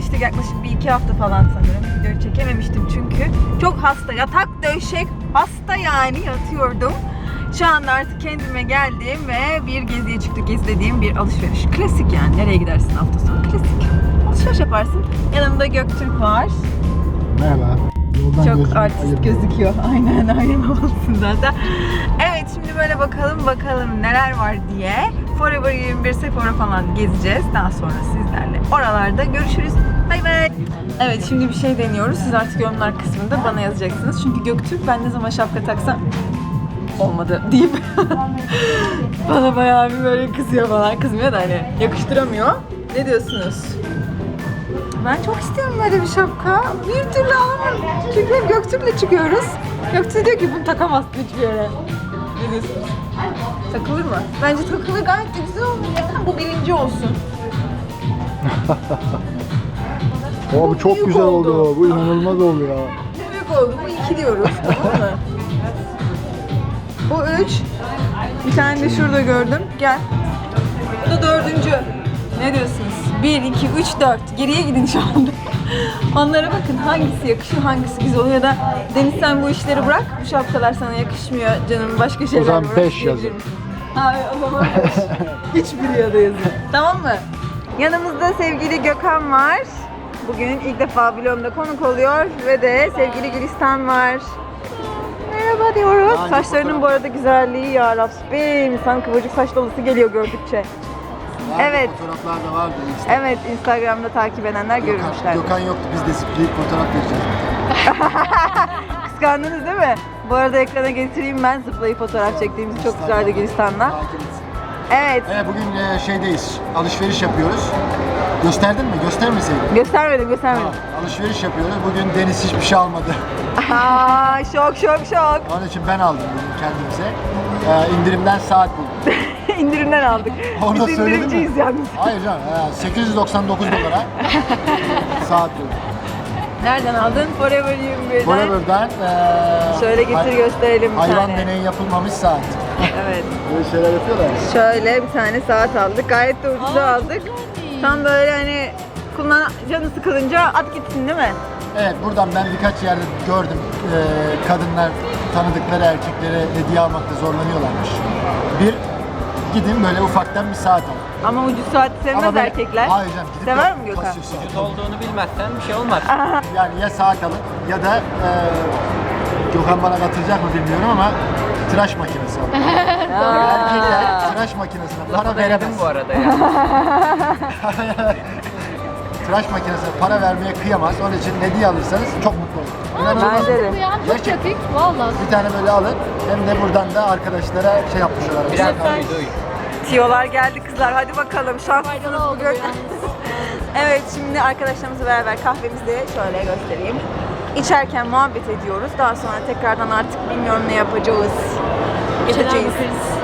çekmemiştik yaklaşık bir iki hafta falan sanırım. Videoyu çekememiştim çünkü. Çok hasta, yatak döşek, hasta yani yatıyordum. Şu anda artık kendime geldim ve bir geziye çıktık izlediğim bir alışveriş. Klasik yani. Nereye gidersin hafta sonu? Klasik. Alışveriş yaparsın. Yanımda Göktürk var. Merhaba. Yoldan Çok gözüm artist ayırdı. gözüküyor. Aynen aynen olsun zaten. Evet şimdi böyle bakalım bakalım neler var diye. Forever 21 Sephora falan gezeceğiz. Daha sonra sizlerle oralarda görüşürüz. Bay bay. Evet şimdi bir şey deniyoruz. Siz artık yorumlar kısmında bana yazacaksınız. Çünkü Göktürk ben ne zaman şapka taksam olmadı deyip bana bayağı bir böyle kızıyor falan. Kızmıyor da hani yakıştıramıyor. Ne diyorsunuz? Ben çok istiyorum böyle bir şapka. Bir türlü alamıyorum. Çünkü hep Göktürk'le çıkıyoruz. Göktürk diyor ki bunu takamazsın hiçbir yere. Ne diyorsunuz? Takılır mı? Bence takılır gayet de güzel olur ya. Bu birinci olsun. Oo, bu çok büyük güzel oldu. oldu. Bu inanılmaz oldu ya. Bu büyük oldu. Bu iki diyoruz. tamam mı? Bu üç. Bir tane de şurada gördüm. Gel. Bu da dördüncü. Ne diyorsunuz? Bir, iki, üç, dört. Geriye gidin şu anda. Onlara bakın hangisi yakışıyor, hangisi güzel oluyor ya da Deniz sen bu işleri bırak. Bu şapkalar sana yakışmıyor canım. Başka şeyler zaman var. beş diyebilir yazın. misin? Ha, o zaman beş. Hiçbiri ya da yazın. Tamam mı? Yanımızda sevgili Gökhan var. Bugün ilk defa vlogumda konuk oluyor ve de sevgili Gülistan var. Merhaba diyoruz. Saçlarının bu arada güzelliği ya Rabbim. İnsan kıvırcık saç dolusu geliyor gördükçe. Evet. Fotoğraflar da vardı. Insta. Evet Instagram'da takip edenler görmüşler. Gökhan yoktu. Biz de spreyip fotoğraf vereceğiz. Kıskandınız değil mi? Bu arada ekrana getireyim ben zıplayıp fotoğraf çektiğimiz çok güzeldi Gülistan'la. Evet. Evet bugün e, şeydeyiz. Alışveriş yapıyoruz. Gösterdin mi? Göstermeseydin. Göstermedim göstermedim. Tamam, Alışveriş yapıyoruz. Bugün Deniz hiçbir şey almadı. Aa, şok şok şok. Onun için ben aldım bugün kendimize. Ee, indirimden saat buldum. İndirimden aldık. Onu da Biz mi? indirimciyiz yalnız. Hayır canım. e, 899 dolara saat buldum. Nereden aldın? Forever 21'den. Forever'dan e, Şöyle getir hay- gösterelim bir Hayvan tane. deneyi yapılmamış saat. Evet. Böyle şeyler yapıyorlar. Şöyle bir tane saat aldık. Gayet de ucuza aldık. Tam böyle hani kullan canı sıkılınca at gitsin değil mi? Evet buradan ben birkaç yerde gördüm. Ee, kadınlar tanıdıkları erkeklere hediye almakta zorlanıyorlarmış. Bir gidin böyle ufaktan bir saat alın. Ama ucuz saat sevmez Ama erkekler. Hayır canım. gidip Sever de mi Gökhan? pasif saat. Ucuz olduğunu bilmezsen bir şey olmaz. Yani ya saat alın ya da e, Gökhan bana katılacak mı bilmiyorum ama tıraş makinesi alın. Erkekler tıraş makinesine para Lafı veremez. bu arada ya. Tıraş makinesine para vermeye kıyamaz. Onun için hediye alırsanız çok mutlu olur. İnanılmaz. Bence de. Bu çok Gerçek. valla. Bir tane böyle alın. Hem de buradan da arkadaşlara şey yapmış olalım. Biraz Lütfen. Tiyolar geldi kızlar. Hadi bakalım. Şanslısınız Faydalı oldu bugün. evet şimdi arkadaşlarımızla beraber kahvemizi şöyle göstereyim. İçerken muhabbet ediyoruz. Daha sonra tekrardan artık bilmiyorum ne yapacağız. Bakarız.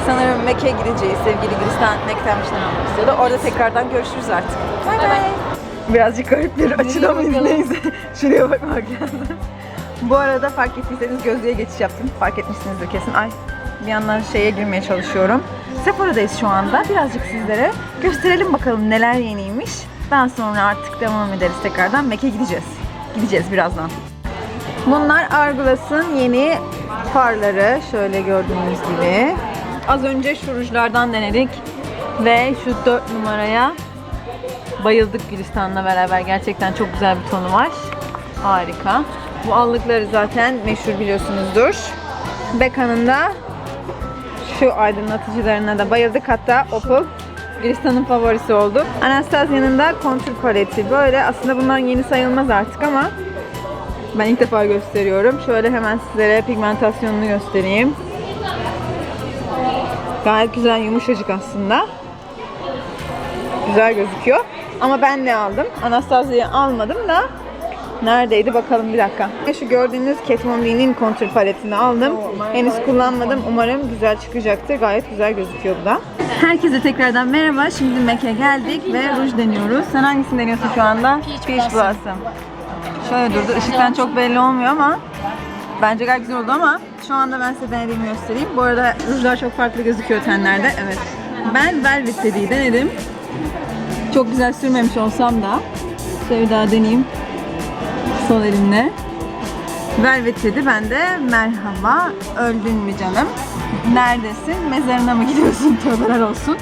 Sanırım Mekke'ye gideceğiz. Sevgili Gülistan Mekke'den bir şeyler almak istiyordu. Orada tekrardan görüşürüz artık. Bay bay. Birazcık garip bir açıda mıyız neyse. Şuraya bakmak lazım. Bu arada fark ettiyseniz gözlüğe geçiş yaptım. Fark etmişsinizdir kesin. Ay bir yandan şeye girmeye çalışıyorum. Sephora'dayız şu anda. Birazcık sizlere gösterelim bakalım neler yeniymiş. Daha sonra artık devam ederiz tekrardan. Mac'e gideceğiz. Gideceğiz birazdan. Bunlar Argulas'ın yeni farları. Şöyle gördüğünüz gibi. Az önce şu rujlardan denedik. Ve şu 4 numaraya bayıldık Gülistan'la beraber. Gerçekten çok güzel bir tonu var. Harika. Bu allıkları zaten meşhur biliyorsunuzdur. Becca'nın da şu aydınlatıcılarına da bayıldık. Hatta Opal Gülistan'ın favorisi oldu. Anastasia'nın da kontür paleti. Böyle aslında bunlar yeni sayılmaz artık ama ben ilk defa gösteriyorum. Şöyle hemen sizlere pigmentasyonunu göstereyim. Gayet güzel yumuşacık aslında. Güzel gözüküyor. Ama ben ne aldım? Anastasia'yı almadım da Neredeydi bakalım bir dakika. Şu gördüğünüz Kat Von D'nin kontür paletini aldım. Henüz kullanmadım. Umarım güzel çıkacaktır. Gayet güzel gözüküyor bu da. Herkese tekrardan merhaba. Şimdi MAC'e geldik ve ruj deniyoruz. Sen hangisini deniyorsun şu anda? Peach Blossom. Şöyle durdu. Işıktan çok belli olmuyor ama bence gayet güzel oldu ama şu anda ben size denediğimi göstereyim. Bu arada rujlar çok farklı gözüküyor tenlerde. Evet. Ben Velvet seriyi denedim. Çok güzel sürmemiş olsam da bir daha deneyeyim. Sol elimle. Velvet dedi. Ben de merhaba. Öldün mü canım? Neredesin? Mezarına mı gidiyorsun? Tövbeler olsun.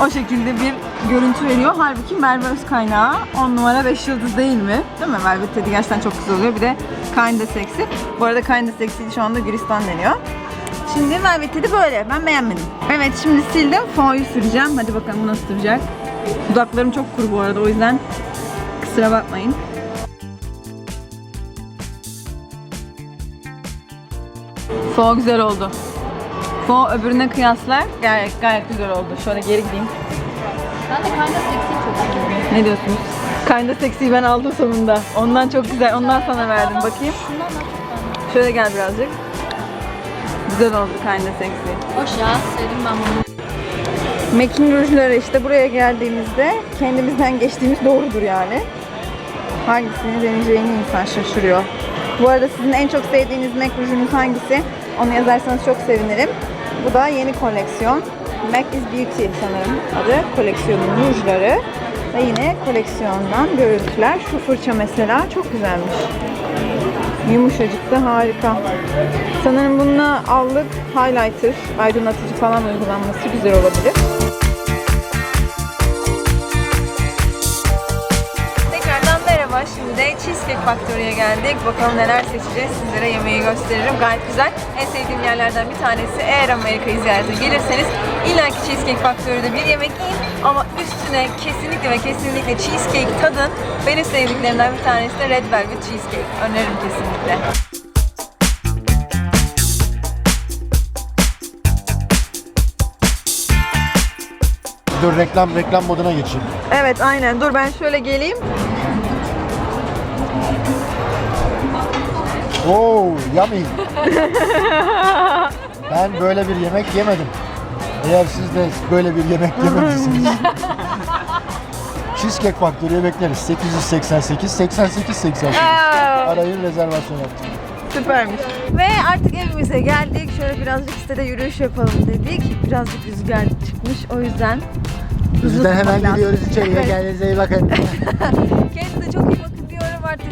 O şekilde bir görüntü veriyor. Halbuki Merve Özkaynağı 10 numara 5 yıldız değil mi? Değil mi? Velvet dedi gerçekten çok güzel oluyor. Bir de Kinda Sexy. Bu arada Kinda Sexy şu anda Gülistan deniyor. Şimdi Velvet dedi böyle. Ben beğenmedim. Evet şimdi sildim. Fon'u süreceğim. Hadi bakalım nasıl duracak. Dudaklarım çok kuru bu arada o yüzden kusura bakmayın. Fo güzel oldu. Fo öbürüne kıyasla gayet, gayet güzel oldu. Şöyle geri gideyim. Ben de kanka seksi çok seviyorum. Ne diyorsunuz? Kinda Sexy'yi ben aldım sonunda. Ondan çok güzel. Ondan sana verdim. Bakayım. Şöyle gel birazcık. Güzel oldu Kinda Sexy. Hoş ya sevdim ben bunu. Mekin rujları işte buraya geldiğimizde kendimizden geçtiğimiz doğrudur yani. Hangisini deneyeceğini insan şaşırıyor. Bu arada sizin en çok sevdiğiniz MAC rujunuz hangisi? Onu yazarsanız çok sevinirim. Bu da yeni koleksiyon. MAC is Beauty sanırım adı. Koleksiyonun rujları. Ve yine koleksiyondan görüntüler. Şu fırça mesela çok güzelmiş. Yumuşacık da harika. Sanırım bununla allık, highlighter, aydınlatıcı falan uygulanması güzel olabilir. Tekrardan merhaba. Şimdi de Cheesecake Factory'ye geldik. Bakalım neler seçeceğiz. Sizlere yemeği gösteririm. Gayet güzel. En sevdiğim yerlerden bir tanesi. Eğer Amerika'yı ziyarete gelirseniz illaki Cheesecake Factory'de bir yemek yiyin. Ama üstüne kesinlikle ve kesinlikle cheesecake tadın. Benim sevdiklerimden bir tanesi de Red Velvet Cheesecake. Öneririm kesinlikle. Dur reklam reklam moduna geçeyim. Evet aynen. Dur ben şöyle geleyim. Oo, yummy. ben böyle bir yemek yemedim. Eğer siz de böyle bir yemek yemediyseniz Cheesecake Factory'ye bekleriz. 888 88 88. Arayın rezervasyon yaptım. Süpermiş. Ve artık evimize geldik. Şöyle birazcık sitede yürüyüş yapalım dedik. Birazcık rüzgar çıkmış. O yüzden Bizden hemen tutmak lazım. gidiyoruz içeriye. Evet. Kendinize iyi bakın. Kendinize çok iyi bakın diyorum. Artık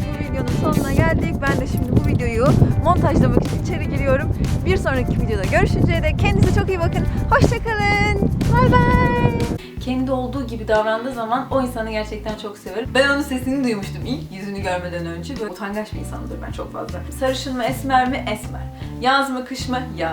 sonuna geldik. Ben de şimdi bu videoyu montajlamak için içeri giriyorum. Bir sonraki videoda görüşünceye dek kendinize çok iyi bakın. Hoşçakalın. Bay bay. Kendi olduğu gibi davrandığı zaman o insanı gerçekten çok severim. Ben onun sesini duymuştum ilk yüzünü görmeden önce. Böyle utangaç bir insandır ben çok fazla. Sarışın mı esmer mi? Esmer. Yaz mı kış mı? Yaz.